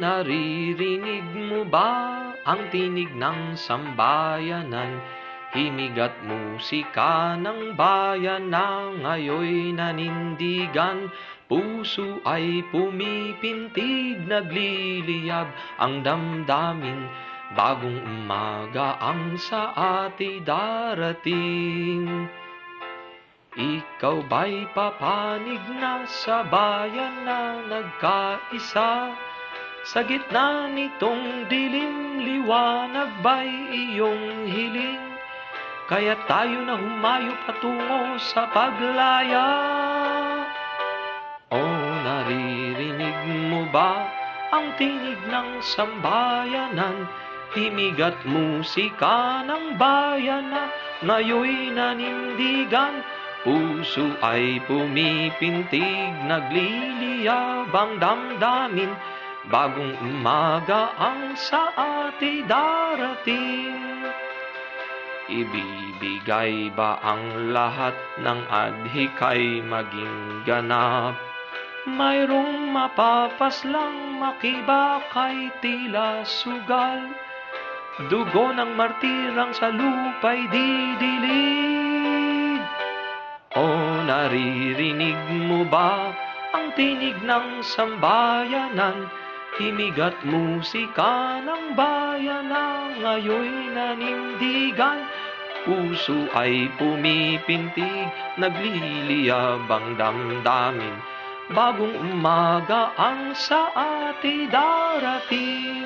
naririnig mo ba ang tinig ng sambayanan? Himig at musika ng bayan na ngayoy nanindigan Puso ay pumipintig, nagliliyab ang damdamin Bagong umaga ang sa ati darating Ikaw ba'y papanig na sa bayan na nagkaisa? Sa gitna nitong dilim liwanag ba'y iyong hiling? Kaya tayo na humayo patungo sa paglaya. O naririnig mo ba ang tinig ng sambayanan? Himig at musika ng bayan na ngayoy nanindigan. Puso ay pumipintig, nagliliyab ang damdamin. Bagong umaga ang sa ati darating. Ibibigay ba ang lahat ng adhikay maging ganap? Mayroong mapapaslang makibakay tila sugal. Dugo ng martirang sa lupa'y didilig. O naririnig mo ba ang tinig ng sambayanan? Himig at musika ng bayan na ngayoy nanindigan. Puso ay pumipintig, nagliliyab ang damdamin. Bagong umaga ang sa ati darating.